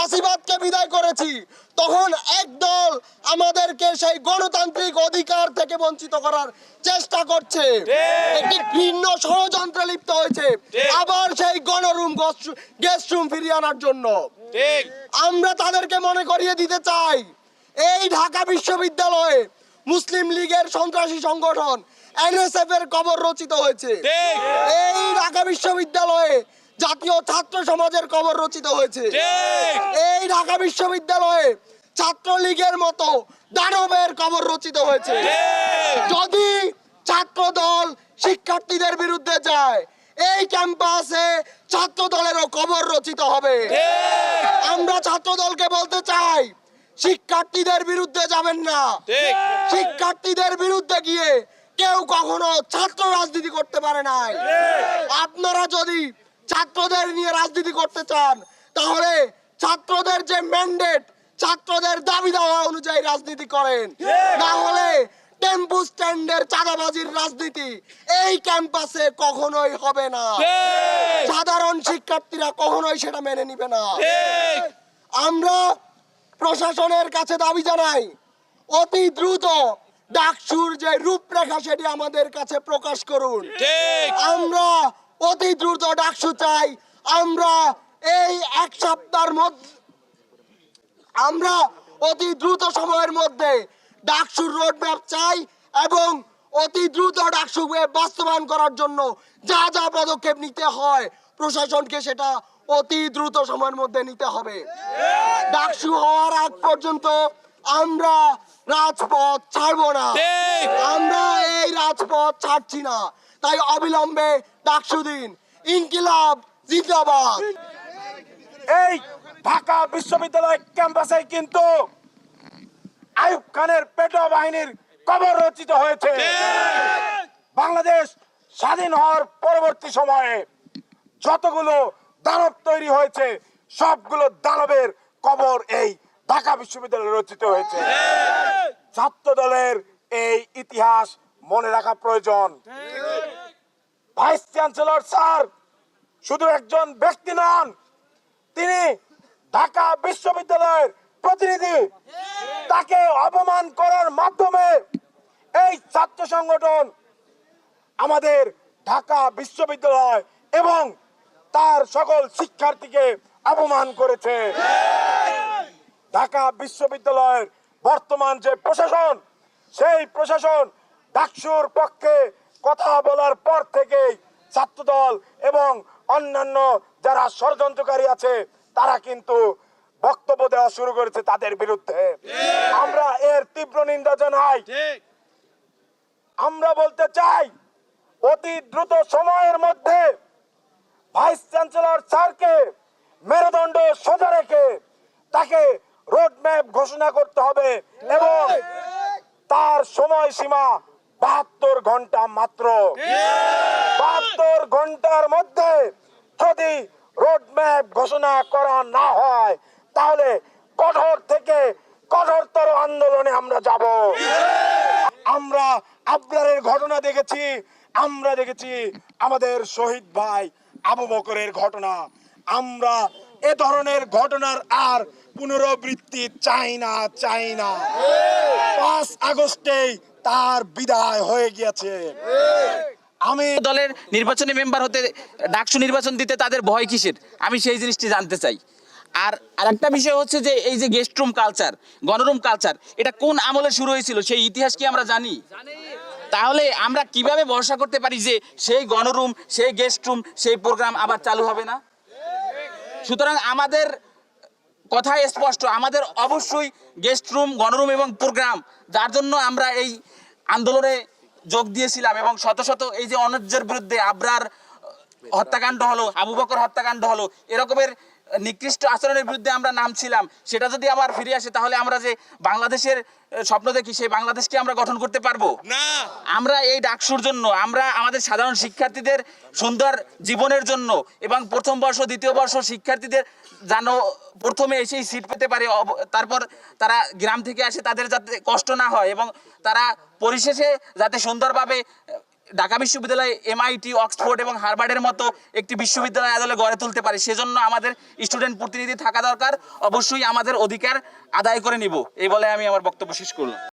ফাঁসিবাদকে বিদায় করেছি তখন একদল আমাদেরকে সেই গণতান্ত্রিক অধিকার থেকে বঞ্চিত করার চেষ্টা করছে। একটি ভিন্ন ষড়যন্ত্রে লিপ্ত হয়েছে। আবার সেই গণরুম গেস্ট রুম ফিরিয়ে আনার জন্য। আমরা তাদেরকে মনে করিয়ে দিতে চাই এই ঢাকা বিশ্ববিদ্যালয়ে মুসলিম লীগের সন্ত্রাসী সংগঠন এনএসএফ এর কবর রচিত হয়েছে। এই ঢাকা বিশ্ববিদ্যালয়ে জাতীয় ছাত্র সমাজের কবর রচিত হয়েছে। এই ঢাকা বিশ্ববিদ্যালয়ে ছাত্রলীগের মতো দানবের কবর রচিত হয়েছে। যদি ছাত্র দল শিক্ষার্থীদের বিরুদ্ধে যায় এই ক্যাম্পাসে ছাত্র দলেরও কবর রচিত হবে। আমরা ছাত্র দলকে বলতে চাই শিক্ষার্থীদের বিরুদ্ধে যাবেন না। শিক্ষার্থীদের বিরুদ্ধে গিয়ে কেউ কখনো ছাত্র রাজনীতি করতে পারে নাই। আপনারা যদি ছাত্রদের নিয়ে রাজনীতি করতে চান তাহলে ছাত্রদের যে ম্যান্ডেট ছাত্রদের দাবি দেওয়া অনুযায়ী রাজনীতি করেন। না হলে টেম্পু স্ট্যান্ডের চাঁদাবাজির রাজনীতি এই ক্যাম্পাসে কখনোই হবে না। সাধারণ শিক্ষার্থীরা কখনোই সেটা মেনে নিবে না। আমরা প্রশাসনের কাছে দাবি জানাই অতি দ্রুত ডাকসুর যে রূপরেখা সেটি আমাদের কাছে প্রকাশ করুন। আমরা অতি দ্রুত ডাকসু চাই। আমরা এই এক সপ্তাহের মধ্যে আমরা অতি দ্রুত সময়ের মধ্যে ডাকসুর রোড ম্যাপ চাই এবং অতি দ্রুত ডাকসু বাস্তবায়ন করার জন্য যা যা পদক্ষেপ নিতে হয় প্রশাসনকে সেটা অতি দ্রুত সময়ের মধ্যে নিতে হবে। ডাকসু হওয়ার আগ পর্যন্ত আমরা রাজপথ ছাড়বো না। আমরা এই রাজপথ ছাড়ছি না। তাই অবিলম্বে ডাকসু দিন ইনকিলাব, জিন্দাবাদ। এই ঢাকা বিশ্ববিদ্যালয় ক্যাম্পাসে কিন্তু আইয়ুব খানের পেটো বাহিনীর কবর রচিত হয়েছে। বাংলাদেশ স্বাধীন হওয়ার পরবর্তী সময়ে যতগুলো দানব তৈরি হয়েছে, সবগুলো দানবের কবর এই ঢাকা বিশ্ববিদ্যালয়ে রচিত হয়েছে। ছাত্র দলের এই ইতিহাস মনে রাখা প্রয়োজন। ভাইস চ্যান্সেলর স্যার, শুধু একজন ব্যক্তি নন, তিনি ঢাকা বিশ্ববিদ্যালয়ের প্রতিনিধি। তাকে অপমান করার মাধ্যমে এই ছাত্র সংগঠন আমাদের ঢাকা বিশ্ববিদ্যালয় এবং তার সকল শিক্ষার্থীকে অপমান করেছে। ঢাকা বিশ্ববিদ্যালয়ের বর্তমান যে প্রশাসন, সেই প্রশাসন ডাকসুর পক্ষে কথা বলার পর থেকেই ছাত্রদল এবং অন্যান্য যারা ষড়যন্ত্রকারী আছে তারা কিন্তু বক্তব্য দেওয়া শুরু করেছে তাদের বিরুদ্ধে। আমরা এর তীব্র নিন্দা জানাই। আমরা বলতে চাই অতি দ্রুত সময়ের মধ্যে ভাইস চ্যান্সেলর স্যারকে মেরুদণ্ড সোজা রেখে তাকে রোড ম্যাপ ঘোষণা করতে হবে এবং তার সময়সীমা বাহাত্তর ঘণ্টা মাত্র। বাহাত্তর ঘণ্টার মধ্যে যদি রোডম্যাপ ঘোষণা করা না হয়, তাহলে কঠোর থেকে কঠোরতর আন্দোলনে আমরা যাব। আমরা আবরারের ঘটনা দেখেছি, আমরা দেখেছি আমাদের শহীদ ভাই আবু বকরের ঘটনা। আমরা এ ধরনের ঘটনার আর পুনরাবৃত্তি চাই না চাই না। পাঁচ আগস্টেই তার বিদায় হয়ে গিয়েছে। আমি দলের নির্বাচনী মেম্বার হতে, ডাকসু নির্বাচন দিতে তাদের ভয় কিসের? আমি সেই জিনিসটি জানতে চাই। আর আরেকটা বিষয় হচ্ছে যে, এই যে গেস্ট রুম কালচার গণরুম কালচার এটা কোন আমলে শুরু হয়েছিল? সেই ইতিহাস কি আমরা জানি? তাহলে আমরা কীভাবে ভরসা করতে পারি যে সেই গণরুম, সেই গেস্ট রুম সেই প্রোগ্রাম আবার চালু হবে না? সুতরাং আমাদের কথাই স্পষ্ট। আমাদের অবশ্যই গেস্ট রুম গণরুম এবং প্রোগ্রাম যার জন্য আমরা এই আন্দোলনে যোগ দিয়েছিলাম এবং শত শত এই যে অনুজ্জের বিরুদ্ধে আবরার হত্যাকাণ্ড হলো, আবু বকর হত্যাকাণ্ড হলো এরকমের নিকৃষ্ট আচরণের বিরুদ্ধে আমরা নামছিলাম সেটা যদি আবার ফিরে আসে তাহলে আমরা যে বাংলাদেশের স্বপ্ন দেখি সেই বাংলাদেশকে আমরা গঠন করতে পারব? না। আমরা এই ডাকসুর জন্য আমরা আমাদের সাধারণ শিক্ষার্থীদের সুন্দর জীবনের জন্য এবং প্রথম বর্ষ দ্বিতীয় বর্ষ শিক্ষার্থীদের যেন প্রথমে এসেই সিট পেতে পারে তারপর তারা গ্রাম থেকে আসে তাদের যাতে কষ্ট না হয় এবং তারা পরিশেষে যাতে সুন্দরভাবে ঢাকা বিশ্ববিদ্যালয় এমআইটি অক্সফোর্ড এবং হার্ভার্ডের মতো একটি বিশ্ববিদ্যালয় আদলে গড়ে তুলতে পারে, সেজন্য আমাদের স্টুডেন্ট প্রতিনিধি থাকা দরকার। অবশ্যই আমাদের অধিকার আদায় করে নিব। এই বলে আমি আমার বক্তব্য শেষ করলাম।